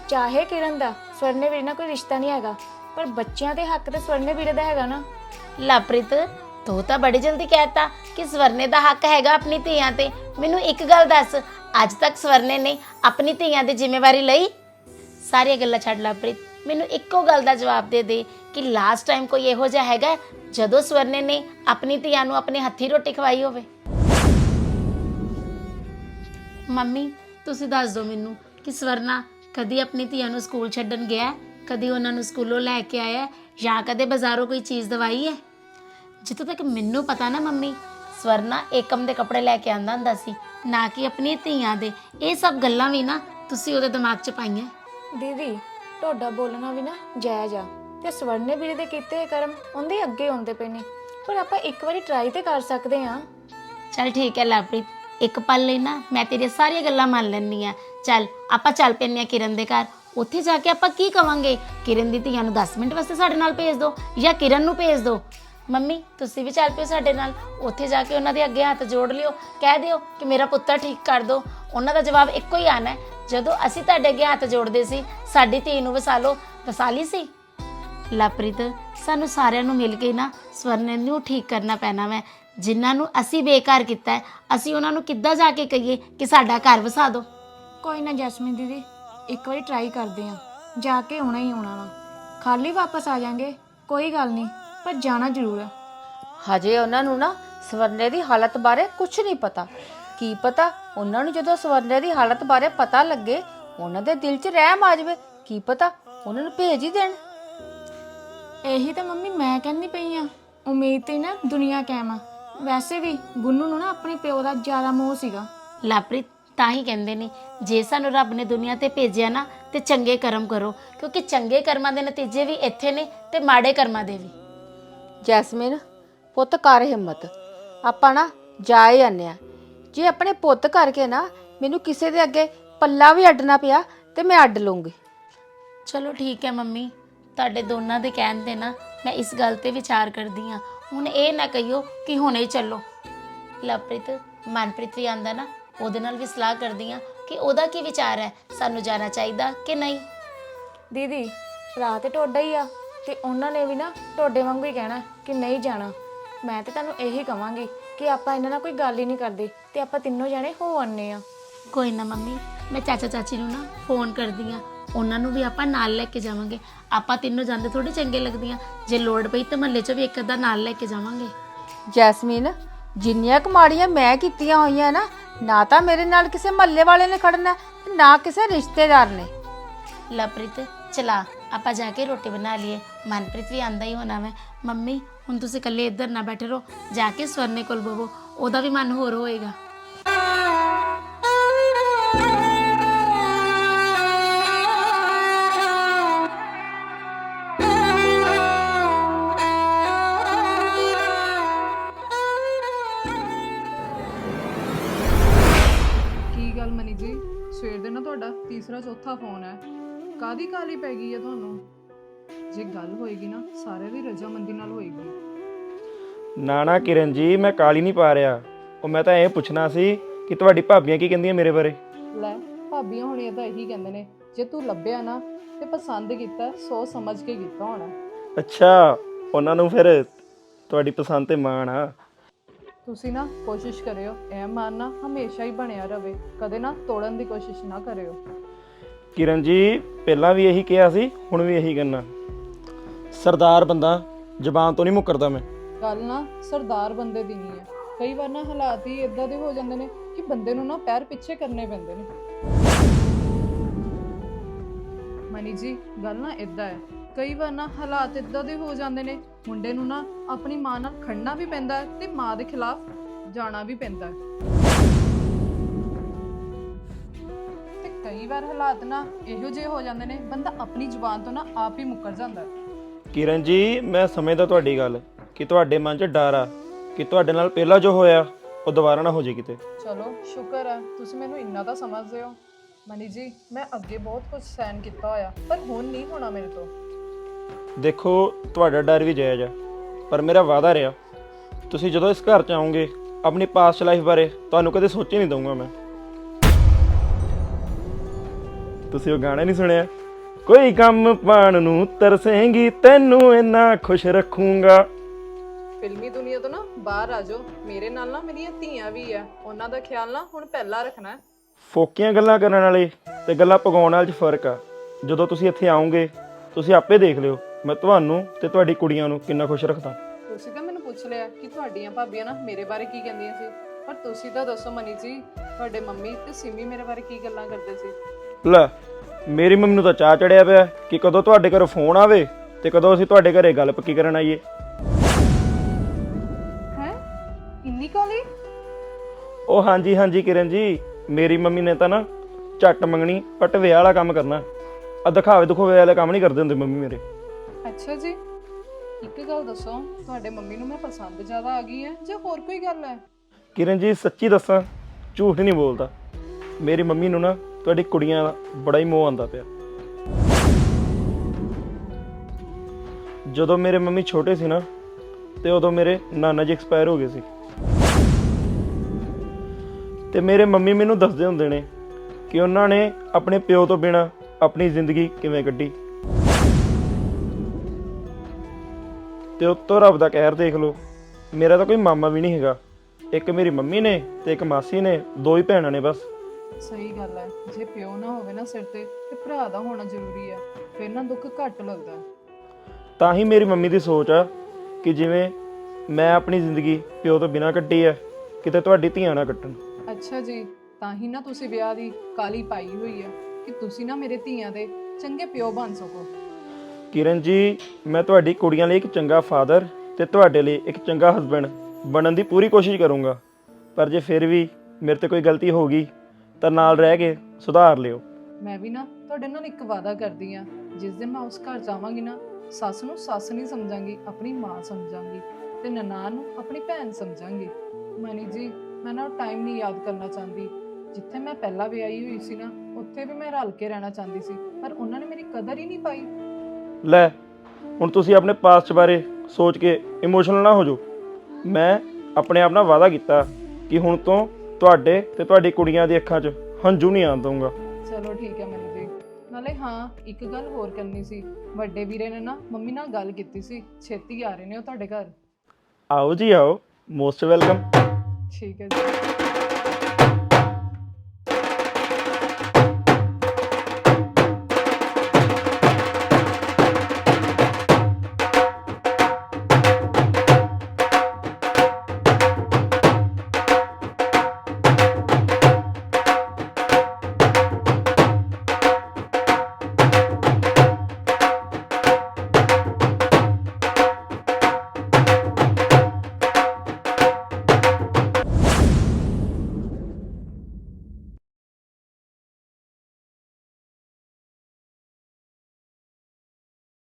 ਚਾਹੇ ਕਿਰਨ ਦਾ ਸਵਰਨੇ ਵੀਰੇ ਨਾਲ ਕੋਈ ਰਿਸ਼ਤਾ ਨਹੀਂ ਹੈਗਾ। ਪਰ ਬੱਚਿਆਂ ਦੇ ਹੱਕ ਤੇ ਸਵਰਨੇ ਵੀਰੇ ਦਾ ਹੈਗਾ ਨਾ। ਲਵਪ੍ਰੀਤ ਤੂੰ ਤਾਂ ਬੜੀ ਜਲਦੀ ਕਹਿਤਾ ਕਿ ਸਵਰਨੇ ਦਾ ਹੱਕ ਹੈਗਾ ਆਪਣੀ ਧੀਆਂ ਤੇ। ਮੈਨੂੰ ਇੱਕ ਗੱਲ ਦੱਸ, ਅੱਜ ਤੱਕ ਸਵਰਨੇ ਨੇ ਆਪਣੀ ਧੀਆਂ ਦੀ ਜ਼ਿੰਮੇਵਾਰੀ ਲਈ? ਸਾਰੀਆਂ ਗੱਲਾਂ ਛੱਡ ਲਵਪ੍ਰੀਤ ਮੈਨੂੰ ਇੱਕੋ ਗੱਲ ਦਾ ਜਵਾਬ ਦੇ ਦੇ ਕਿ ਲਾਸਟ ਟਾਈਮ ਕੋਈ ਇਹੋ ਜਿਹਾ ਹੈਗਾ, ਜਦੋਂ ਸਵਰਨੇ ਨੇ ਆਪਣੀ ਧੀਆਂ ਨੂੰ ਆਪਣੇ ਹੱਥੀ ਰੋਟੀ ਖਵਾਈ ਹੋਵੇ। ਮੰਮੀ ਤੁਸੀਂ ਦੱਸ ਦਿਓ ਮੈਨੂੰ ਕਿ ਸਵਰਨਾ ਕਦੀ ਆਪਣੀ ਧੀਆਂ ਨੂੰ ਸਕੂਲ ਛੱਡਣ ਗਿਆ ਹੈ? ਕਦੀ ਉਹਨਾਂ ਨੂੰ ਸਕੂਲੋਂ ਲੈ ਕੇ ਆਇਆ ਹੈ? ਜਾਂ ਕਦੇ ਬਾਜ਼ਾਰੋਂ ਕੋਈ ਚੀਜ਼ ਦਵਾਈ ਹੈ? ਜਿੱਥੋਂ ਤੱਕ ਮੈਨੂੰ ਪਤਾ ਨਾ ਮੰਮੀ ਸਵਰਨਾ ਏਕਮ ਦੇ ਕੱਪੜੇ ਲੈ ਕੇ ਆਂਦਾ ਹੁੰਦਾ ਸੀ। ਨਾ ਕਿ ਆਪਣੀ ਧੀਆਂ ਦੇ। ਇਹ ਸਭ ਗੱਲਾਂ ਵੀ ਨਾ ਤੁਸੀਂ ਉਹਦੇ ਦਿਮਾਗ 'ਚ ਪਾਈਆਂ। ਦੀਦੀ ਤੁਹਾਡਾ ਬੋਲਣਾ ਵੀ ਨਾ ਜਾਇਜ਼ ਆ। ਤੇ ਸਵਰਨੇ ਵੀਰੇ ਦੇ ਕੀਤੇ ਹੋਏ ਕਰਮ ਉਹਦੇ ਅੱਗੇ ਹੁੰਦੇ ਪਏ ਨੇ। ਪਰ ਆਪਾਂ ਇੱਕ ਵਾਰੀ ਟਰਾਈ ਤੇ ਕਰ ਸਕਦੇ ਆ ਚੱਲ ਠੀਕ ਹੈ ਲਵਪ੍ਰੀਤ। ਇੱਕ ਪਲ ਲਈ ਨਾ, ਮੈਂ ਤੇਰੀਆਂ ਸਾਰੀਆਂ ਗੱਲਾਂ ਮੰਨ ਲੈਂਦੀ ਆ ਚੱਲ, ਆਪਾਂ ਚੱਲ ਪੈਂਦੇ ਆ ਕਿਰਨ ਦੇ ਘਰ। ਉੱਥੇ ਜਾ ਕੇ ਆਪਾਂ ਕੀ ਕਵਾਂਗੇ? ਕਿਰਨ ਦੀ ਧੀਆਂ ਨੂੰ 10 ਮਿੰਟ ਵਾਸਤੇ ਸਾਡੇ ਨਾਲ ਭੇਜ ਦਿਓ ਜਾਂ ਕਿਰਨ ਨੂੰ ਭੇਜ ਦਿਓ ਮੰਮੀ, ਤੁਸੀਂ ਵੀ ਚੱਲ ਪਿਓ ਸਾਡੇ ਨਾਲ। ਉੱਥੇ ਜਾ ਕੇ ਉਹਨਾਂ ਦੇ ਅੱਗੇ ਹੱਥ ਜੋੜ ਲਿਓ। ਕਹਿ ਦਿਓ ਕਿ ਮੇਰਾ ਪੁੱਤਰ ਠੀਕ ਕਰ ਦਿਓ ਉਹਨਾਂ ਦਾ ਜਵਾਬ ਇੱਕੋ ਹੀ ਆਣਾ ਹੈ। ਜਦੋਂ ਅਸੀਂ ਤੁਹਾਡੇ ਅੱਗੇ ਹੱਥ ਜੋੜਦੇ ਸੀ, ਸਾਡੀ ਧੀ ਨੂੰ ਵਸਾਲੋ ਵਸਾਲੀ ਸੀ? ਲਵਪ੍ਰੀਤ, ਸਾਨੂੰ ਸਾਰਿਆਂ ਨੂੰ ਮਿਲ ਕੇ ਨਾ ਸਵਰਨੇ ਨੂੰ ਠੀਕ ਕਰਨਾ ਪੈਣਾ ਵੈ। ਜਿਨ੍ਹਾਂ ਨੂੰ ਅਸੀਂ ਬੇਕਾਰ ਕੀਤਾ ਹੈ ਅਸੀਂ ਉਹਨਾਂ ਨੂੰ ਕਿੱਦਾਂ ਜਾ ਕੇ ਕਹੀਏ ਕਿ ਸਾਡਾ ਘਰ ਵਸਾ ਦਿਓ? ਕੋਈ ਨਾ ਜੈਸਮੀਨ ਦੀਦੀ ਇੱਕ ਵਾਰੀ ਟਰਾਈ ਕਰਦੇ ਆ ਜਾ ਕੇ ਆਉਣਾ ਹੀ ਆਉਣਾ ਵਾ। ਖਾਲੀ ਵਾਪਸ ਆ ਜਾਾਂਗੇ ਕੋਈ ਗੱਲ ਨਹੀਂ ਪਰ ਜਾਣਾ ਜ਼ਰੂਰ ਆ। ਹਜੇ ਉਹਨਾਂ ਨੂੰ ਨਾ ਸਵਰਨੇ ਦੀ ਹਾਲਤ ਬਾਰੇ ਕੁਝ ਨਹੀਂ ਪਤਾ। ਕੀ ਪਤਾ ਉਹਨਾਂ ਨੂੰ ਜਦੋਂ ਸਵਰਨੇ ਦੀ ਹਾਲਤ ਬਾਰੇ ਪਤਾ ਲੱਗੇ ਉਹਨਾਂ ਦੇ ਦਿਲ 'ਚ ਰਹਿਮ ਆ ਜਾਵੇ। ਕੀ ਪਤਾ ਉਹਨਾਂ ਨੂੰ ਭੇਜ ਹੀ ਦੇਣ। ਇਹੀ ਤਾਂ ਮੰਮੀ ਮੈਂ ਕਹਿੰਦੀ ਪਈ ਆ ਉਮੀਦ ਤੇ ਨਾ ਦੁਨੀਆ ਕਾਇਮ ਆ। ਵੈਸੇ ਵੀ ਗੁੰਨੂ ਨੂੰ ਨਾ ਆਪਣੇ ਪਿਓ ਦਾ ਜ਼ਿਆਦਾ ਮੋਹ ਸੀਗਾ। ਲਵਪ੍ਰੀਤ ਤਾਂ ਹੀ ਕਹਿੰਦੇ ਨੇ ਜੇ ਸਾਨੂੰ ਰੱਬ ਨੇ ਦੁਨੀਆ ਤੇ ਭੇਜਿਆ ਨਾ ਤੇ ਚੰਗੇ ਕਰਮ ਕਰੋ ਕਿਉਂਕਿ ਚੰਗੇ ਕਰਮਾਂ ਦੇ ਨਤੀਜੇ ਵੀ ਇੱਥੇ ਨੇ ਤੇ ਮਾੜੇ ਕਰਮਾਂ ਦੇ ਵੀ। ਜੈਸਮੀਨ ਪੁੱਤ ਕਰ ਹਿੰਮਤ। ਆਪਾਂ ਨਾ ਜਾ ਹੀ ਆਨੇ ਆ ਜੇ ਆਪਣੇ ਪੁੱਤ ਕਰਕੇ ਨਾ ਮੈਨੂੰ ਕਿਸੇ ਦੇ ਅੱਗੇ ਪੱਲਾ ਵੀ ਅੱਡਣਾ ਪਿਆ ਤੇ ਮੈਂ ਅੱਡ ਲੂੰਗੀ ਚਲੋ ਠੀਕ ਹੈ ਮੰਮੀ ਤੁਹਾਡੇ ਦੋਨਾਂ ਦੇ ਕਹਿਣ ਤੇ ਨਾ ਮੈਂ ਇਸ ਗੱਲ ਤੇ ਵਿਚਾਰ ਕਰਦੀ ਆ ਹੁਣ ਇਹ ਨਾ ਕਹੀਓ ਕਿ ਹੁਣੇ ਚੱਲੋ। ਲਵਪ੍ਰੀਤ, ਮਨਪ੍ਰੀਤ ਵੀ ਆਂਦਾ ਨਾ, ਉਹਦੇ ਨਾਲ ਵੀ ਸਲਾਹ ਕਰਦੀ ਆ ਕਿ ਉਹਦਾ ਕੀ ਵਿਚਾਰ ਹੈ? ਸਾਨੂੰ ਜਾਣਾ ਚਾਹੀਦਾ ਕਿ ਨਹੀਂ? ਦੀਦੀ ਭਰਾ ਤੇ ਟੋਡਾ ਹੀ ਆ ਤੇ ਉਹਨਾਂ ਨੇ ਵੀ ਨਾ ਟੋਡੇ ਵਾਂਗੂ ਹੀ ਕਹਿਣਾ ਕਿ ਨਹੀਂ ਜਾਣਾ। ਮੈਂ ਤੇ ਤੁਹਾਨੂੰ ਇਹੀ ਕਵਾਂਗੀ ਕਿ ਆਪਾਂ ਇਹਨਾਂ ਨਾਲ ਕੋਈ ਗੱਲ ਹੀ ਨਹੀਂ ਕਰਦੇ ਤੇ ਆਪਾਂ ਤਿੰਨੋਂ ਜਣੇ ਹੋ ਆਨੇ ਆ। ਕੋਈ ਨਾ ਮੰਮੀ ਮੈਂ ਚਾਚਾ ਚਾਚੀ ਨੂੰ ਨਾ ਫੋਨ ਕਰਦੀ ਆ ਉਹਨਾਂ ਨੂੰ ਵੀ ਆਪਾਂ ਨਾਲ ਲੈ ਕੇ ਜਾਵਾਂਗੇ। ਆਪਾਂ ਤਿੰਨੋਂ ਜਾਂਦੇ ਥੋੜੀ ਚੰਗੇ ਲੱਗਦੀਆਂ। ਜੇ ਲੋੜ ਪਈ ਤਾਂ ਮਹੱਲੇ 'ਚ ਵੀ ਇੱਕ ਅੱਧਾ ਨਾਲ ਲੈ ਕੇ ਜਾਵਾਂਗੇ। ਜੈਸਮੀਨ ਜਿੰਨੀਆਂ ਕਮਾੜੀਆਂ ਮੈਂ ਕੀਤੀਆਂ ਹੋਈਆਂ ਨਾ ਨਾ ਤਾਂ ਮੇਰੇ ਨਾਲ ਕਿਸੇ ਮਹੱਲੇ ਵਾਲੇ ਨੇ ਖੜਨਾ ਤੇ ਨਾ ਕਿਸੇ ਰਿਸ਼ਤੇਦਾਰ ਨੇ। ਲਵਪ੍ਰੀਤ ਚਲਾ ਆਪਾਂ ਜਾ ਕੇ ਰੋਟੀ ਬਣਾ ਲਈਏ। ਮਨਪ੍ਰੀਤ ਵੀ ਆਂਦਾ ਹੀ ਹੋਣਾ ਵੇ। ਮੰਮੀ ਹੁਣ ਤੁਸੀਂ ਇਕੱਲੇ ਇੱਧਰ ਨਾ ਬੈਠੇ ਰਹੋ। ਜਾ ਕੇ ਸਵਰਨੇ ਕੋਲ ਬਵੋ। ਉਹਦਾ ਵੀ ਮਨ ਹੋਰ ਹੋਏਗਾ। ਚੌਥਾ ਫੋਨ ਹੈ। ਕਾਦੀ ਕਾਲੀ ਪੈ ਗਈ ਹੈ ਤੁਹਾਨੂੰ? ਜੇ ਗੱਲ ਹੋਏਗੀ ਨਾ ਸਾਰਿਆਂ ਦੀ ਰਜਾਮੰਦੀ ਨਾਲ ਹੋਏਗੀ। ਨਾ ਨਾ ਕਿਰਨ ਜੀ ਮੈਂ ਕਾਲੀ ਨਹੀਂ ਪਾ ਰਿਹਾ। ਉਹ ਮੈਂ ਤਾਂ ਇਹ ਪੁੱਛਣਾ ਸੀ ਕਿ ਤੁਹਾਡੀ ਭਾਬੀਆਂ ਕੀ ਕਹਿੰਦੀਆਂ ਮੇਰੇ ਬਾਰੇ? ਲੈ ਭਾਬੀਆਂ ਹੁਣੀਆਂ ਤਾਂ ਇਹੀ ਕਹਿੰਦੇ ਨੇ ਜੇ ਤੂੰ ਲੱਭਿਆ ਨਾ ਤੇ ਪਸੰਦ ਕੀਤਾ ਸੋਚ ਸਮਝ ਕੇ ਕੀਤਾ ਹੋਣਾ। ਅੱਛਾ ਉਹਨਾਂ ਨੂੰ ਫਿਰ ਤੁਹਾਡੀ ਪਸੰਦ ਤੇ ਮਾਣ ਆ। ਤੁਸੀਂ ਨਾ ਕੋਸ਼ਿਸ਼ ਕਰਿਓ ਇਹ ਮਾਨ ਨਾ ਹਮੇਸ਼ਾ ਹੀ ਬਣਿਆ ਰਵੇ। ਕਦੇ ਨਾ ਤੋੜਨ ਦੀ ਕੋਸ਼ਿਸ਼ ਨਾ ਕਰਿਓ। ਕਿਰਨ ਜੀ ਪਹਿਲਾਂ ਵੀ ਇਹੀ ਕਿਹਾ ਸੀ, ਹੁਣ ਵੀ ਇਹੀ ਕਹਿਣਾ ਸਰਦਾਰ ਬੰਦਾ, ਜ਼ਬਾਨ ਤੋਂ ਨਹੀਂ ਮੁੱਕਰਦਾ ਮੈਂ। ਗੱਲ ਨਾ ਸਰਦਾਰ ਬੰਦੇ ਦੀ ਨਹੀਂ ਹੈ। ਕਈ ਵਾਰ ਨਾ ਹਾਲਾਤ ਹੀ ਇਦਾਂ ਦੇ ਹੋ ਜਾਂਦੇ ਨੇ ਕਿ ਬੰਦੇ ਨੂੰ ਨਾ ਪੈਰ ਪਿੱਛੇ ਕਰਨੇ ਪੈਂਦੇ ਨੇ। ਮਨੀ ਜੀ, ਗੱਲ ਨਾ ਇਦਾਂ ਹੈ। ਕਈ ਵਾਰ ਨਾ ਹਾਲਾਤ ਇਦਾਂ ਦੇ ਹੋ ਜਾਂਦੇ ਨੇ, ਮੁੰਡੇ ਨੂੰ ਨਾ ਆਪਣੀ ਮਾਂ ਨਾਲ ਖੜਨਾ ਵੀ ਪੈਂਦਾ ਹੈ ਤੇ ਮਾਂ ਦੇ ਖਿਲਾਫ ਜਾਣਾ ਵੀ ਪੈਂਦਾ ਹੈ। ਕਈ ਵਾਰ ਹਾਲਾਤ ਨਾ ਇਹੋ ਜਿਹੇ ਹੋ ਜਾਂਦੇ ਨੇ ਬੰਦਾ ਆਪਣੀ ਜ਼ੁਬਾਨ ਤੋਂ ਨਾ ਆਪ ਹੀ ਮੁੱਕਰ ਜਾਂਦਾ। ਕਿਰਨ ਜੀ ਮੈਂ ਸਮਝਦਾ ਤੁਹਾਡੀ ਗੱਲ ਕਿ ਤੁਹਾਡੇ ਮਨ 'ਚ ਡਰ ਆ ਕਿ ਤੁਹਾਡੇ ਨਾਲ ਪਹਿਲਾਂ ਜੋ ਹੋਇਆ ਉਹ ਦੁਬਾਰਾ ਨਾ ਹੋ ਜੇ ਕਿਤੇ। ਚਲੋ ਸ਼ੁਕਰ ਹੈ ਤੁਸੀਂ ਮੈਨੂੰ ਇੰਨਾ ਤਾਂ ਸਮਝਦੇ ਹੋ। ਮਨੀ ਜੀ ਮੈਂ ਅੱਗੇ ਬਹੁਤ ਕੁਝ ਸਹਿਨ ਕੀਤਾ ਹੋਇਆ ਪਰ ਹੁਣ ਨਹੀਂ ਹੋਣਾ ਮੇਰੇ ਤੋਂ। ਦੇਖੋ ਤੁਹਾਡਾ ਡਰ ਵੀ ਜਾਇਜ਼ ਆ ਪਰ ਮੇਰਾ ਵਾਅਦਾ ਰਿਹਾ। ਤੁਸੀਂ ਜਦੋਂ ਇਸ ਘਰ 'ਚ ਆਓਗੇ ਆਪਣੀ ਪਾਸਟ ਲਾਈਫ ਬਾਰੇ ਤੁਹਾਨੂੰ ਕਦੇ ਸੋਚੇ ਨਹੀਂ ਦਊਂਗਾ ਮੈਂ। ਤੁਸੀਂ ਉਹ ਗਾਣਾ ਨਹੀਂ ਸੁਣਿਆ? ਕੋਈ ਕੰਮ ਪਾਣ ਨੂੰ ਤਰਸੇਂਗੀ ਤੈਨੂੰ ਇੰਨਾ ਖੁਸ਼ ਰੱਖੂੰਗਾ। ਫਿਲਮੀ ਦੁਨੀਆ ਤੋਂ ਨਾ ਬਾਹਰ ਆ ਜਾਓ। ਮੇਰੇ ਨਾਲ ਨਾ ਮੇਰੀਆਂ ਧੀਆਂ ਵੀ ਆ। ਉਹਨਾਂ ਦਾ ਖਿਆਲ ਨਾ ਹੁਣ ਪਹਿਲਾਂ ਰੱਖਣਾ। ਹੈ ਫੋਕੀਆਂ ਗੱਲਾਂ ਕਰਨ ਵਾਲੇ ਤੇ ਗੱਲਾਂ ਪਗਾਉਣ ਵਾਲੇ 'ਚ ਫ਼ਰਕ ਆ। ਜਦੋਂ ਤੁਸੀਂ ਇੱਥੇ ਆਓਗੇ ਤੁਸੀਂ ਆਪੇ ਦੇਖ ਲਿਓ ਮੈਂ ਤੁਹਾਨੂੰ ਤੇ ਤੁਹਾਡੀ ਕੁੜੀਆਂ ਨੂੰ ਕਿੰਨਾ ਖੁਸ਼ ਰੱਖਦਾ। ਤੁਸੀਂ ਤਾਂ ਮੈਨੂੰ ਪੁੱਛ ਲਿਆ ਕਿ ਤੁਹਾਡੀਆਂ ਭਾਬੀਆਂ ਨਾ ਮੇਰੇ ਬਾਰੇ ਕੀ ਕਹਿੰਦੀਆਂ ਸੀ? ਪਰ ਤੁਸੀਂ ਤਾਂ ਦੱਸੋ ਮਨੀ ਜੀ ਤੁਹਾਡੇ ਮੰਮੀ ਤੇ ਸਿਮੀ ਮੇਰੇ ਬਾਰੇ ਕੀ ਗੱਲਾਂ ਕਰਦੇ ਸੀ? ਲੈ ਮੇਰੀ ਮੰਮੀ ਨੂੰ ਤਾਂ ਚਾਹ ਚੜਿਆ ਪਿਆ ਕਿ ਕਦੋਂ ਤੁਹਾਡੇ ਘਰੋਂ ਫੋਨ ਆਵੇ ਤੇ ਕਦੋਂ ਅਸੀਂ ਤੁਹਾਡੇ ਘਰੇ ਗੱਲ ਪੱਕੀ ਕਰਨ ਆਈਏ। ਹੈ? ਇੰਨੀ ਕਾਲੀ ਉਹ ਹਾਂਜੀ ਹਾਂਜੀ ਕਿਰਨ ਜੀ ਮੇਰੀ ਮੰਮੀ ਨੇ ਤਾਂ ਨਾ ਝੱਟ ਮੰਗਣੀ ਪਟ ਵਿਆਹ ਵਾਲਾ ਕੰਮ ਕਰਨਾ। ਆ ਦਿਖਾਵੇ ਦਿਖੋਵੇ ਵਾਲਾ ਕੰਮ ਨਹੀਂ ਕਰਦੇ ਹੁੰਦੇ ਮੰਮੀ ਮੇਰੇ। ਅੱਛਾ ਜੀ। ਇੱਕ ਗੱਲ ਦੱਸੋ ਤੁਹਾਡੇ ਮੰਮੀ ਨੂੰ ਮੈਂ ਪਸੰਦ ਜ਼ਿਆਦਾ ਆ ਗਈ ਹੈ ਜਾਂ ਹੋਰ ਕੋਈ ਗੱਲ ਹੈ? ਕਿਰਨ ਜੀ ਸੱਚੀ ਦੱਸਾਂ ਝੂਠ ਨਹੀਂ ਬੋਲਦਾ। ਮੇਰੀ ਮੰਮੀ ਨੂੰ ਨਾ ਤੁਹਾਡੀ ਕੁੜੀਆਂ ਦਾ ਬੜਾ ਹੀ ਮੋਹ ਆਂਦਾ ਪਿਆ। ਜਦੋਂ ਮੇਰੇ ਮੰਮੀ ਛੋਟੇ ਸੀ ਨਾ, ਤੇ ਉਦੋਂ ਮੇਰੇ ਨਾਨਾ ਜੀ ਐਕਸਪਾਇਰ ਹੋ ਗਏ ਸੀ। ਤੇ ਮੇਰੇ ਮੰਮੀ ਮੈਨੂੰ ਦੱਸਦੇ ਹੁੰਦੇ ਨੇ ਕਿ ਉਹਨਾਂ ਨੇ ਆਪਣੇ ਪਿਓ ਤੋਂ ਬਿਨਾ ਆਪਣੀ ਜ਼ਿੰਦਗੀ ਕਿਵੇਂ ਕੱਢੀ। ਤੇ ਉੱਤੋਂ ਰੱਬ ਦਾ ਕਹਿਰ ਦੇਖ ਲਓ, ਮੇਰਾ ਤਾਂ ਕੋਈ ਮਾਮਾ ਵੀ ਨਹੀਂ ਹੈਗਾ। ਇੱਕ ਮੇਰੀ ਮੰਮੀ ਨੇ ਤੇ ਇੱਕ ਮਾਸੀ ਨੇ, ਦੋ ਹੀ ਭੈਣਾਂ ਨੇ ਬਸ। ਸਹੀ ਗੱਲ ਹੈ। ਜੇ ਪਿਓ ਨਾ ਹੋਵੇ ਨਾ ਸਿਰ ਤੇ ਤੇ ਭਰਾ ਦਾ ਹੋਣਾ ਜ਼ਰੂਰੀ ਹੈ। ਫਿਰ ਨਾ ਦੁੱਖ ਘੱਟ ਲੱਗਦਾ ਹੈ। ਤਾਂ ਹੀ ਮੇਰੀ ਮੰਮੀ ਦੀ ਸੋਚ ਆ ਕਿ ਜਿਵੇਂ ਮੈਂ ਆਪਣੀ ਜ਼ਿੰਦਗੀ ਪਿਓ ਤੋਂ ਬਿਨਾਂ ਕੱਢੀ ਹੈ ਕਿਤੇ ਤੁਹਾਡੀ ਧੀਆਂ ਨਾ ਕੱਟਣ। ਅੱਛਾ ਜੀ ਤਾਂ ਹੀ ਨਾ ਤੁਸੀਂ ਵਿਆਹ ਦੀ ਕਾਲੀ ਪਾਈ ਹੋਈ ਹੈ ਕਿ ਤੁਸੀਂ ਨਾ ਮੇਰੇ ਧੀਆਂ ਦੇ ਚੰਗੇ ਪਿਓ ਬਣ ਸਕੋ। ਕਿਰਨ ਜੀ ਮੈਂ ਤੁਹਾਡੀ ਕੁੜੀਆਂ ਲਈ ਇੱਕ ਚੰਗਾ ਫਾਦਰ ਤੇ ਤੁਹਾਡੇ ਲਈ ਇੱਕ ਚੰਗਾ ਹਸਬੰਡ ਬਣਨ ਦੀ ਪੂਰੀ ਕੋਸ਼ਿਸ਼ ਕਰੂੰਗਾ। ਪਰ ਜੇ ਫਿਰ ਵੀ ਮੇਰੇ ਤੇ ਕੋਈ ਗਲਤੀ ਹੋ ਗਈ ਤਾਂ ਨਾਲ ਰਹਿ ਕੇ ਸੁਧਾਰ ਲਿਓ। ਮੈਂ ਵੀ ਨਾ ਤੁਹਾਡੇ ਨਾਲ ਇੱਕ ਵਾਅਦਾ ਕਰਦੀ ਆ ਜਿਸ ਦਿਨ ਮੈਂ ਉਸ ਘਰ ਜਾਵਾਂਗੀ ਨਾ ਸੱਸ ਨੂੰ ਸੱਸ ਨਹੀਂ ਸਮਝਾਂਗੀ ਆਪਣੀ ਮਾਂ ਸਮਝਾਂਗੀ ਤੇ ਨਨਾਣ ਨੂੰ ਆਪਣੀ ਭੈਣ ਸਮਝਾਂਗੀ। ਮਨੀ ਜੀ ਮੈਂ ਨਾ ਟਾਈਮ ਨਹੀਂ ਯਾਦ ਕਰਨਾ ਚਾਹੁੰਦੀ। ਜਿੱਥੇ ਮੈਂ ਪਹਿਲਾਂ ਵਿਆਹੀ ਹੋਈ ਸੀ ਨਾ ਉੱਥੇ ਵੀ ਮੈਂ ਰਲ ਕੇ ਰਹਿਣਾ ਚਾਹੁੰਦੀ ਸੀ ਪਰ ਉਹਨਾਂ ਨੇ ਮੇਰੀ ਕਦਰ ਹੀ ਨਹੀਂ ਪਾਈ। ਲੈ ਹੁਣ ਤੁਸੀਂ ਆਪਣੇ ਪਾਸਟ ਬਾਰੇ ਸੋਚ ਕੇ ਇਮੋਸ਼ਨਲ ਨਾ ਹੋ ਜਾਓ। ਮੈਂ ਆਪਣੇ ਆਪ ਨਾਲ ਵਾਅਦਾ ਕੀਤਾ ਕਿ ਹੁਣ ਤੋਂ ਤੁਹਾਡੇ ਤੇ ਤੁਹਾਡੀ ਕੁੜੀਆਂ ਦੀ ਅੱਖਾਂ 'ਚ ਹੰਝੂ ਨਹੀਂ ਆਉਣ ਦਊਂਗਾ। ਚਲੋ ਠੀਕ ਹੈ ਮਨੀ ਜੀ ਨਾਲੇ ਹਾਂ ਇੱਕ ਗੱਲ ਹੋਰ ਕਰਨੀ ਸੀ। ਵੱਡੇ ਵੀਰੇ ਨੇ ਨਾ ਮੰਮੀ ਨਾਲ ਗੱਲ ਕੀਤੀ ਸੀ। ਛੇਤੀ ਆ ਰਹੇ ਨੇ ਉਹ ਤੁਹਾਡੇ ਘਰ। ਆਓ ਜੀ ਆਓ। ਮੋਸਟ ਵੈਲਕਮ ਠੀਕ ਹੈ ਜੀ।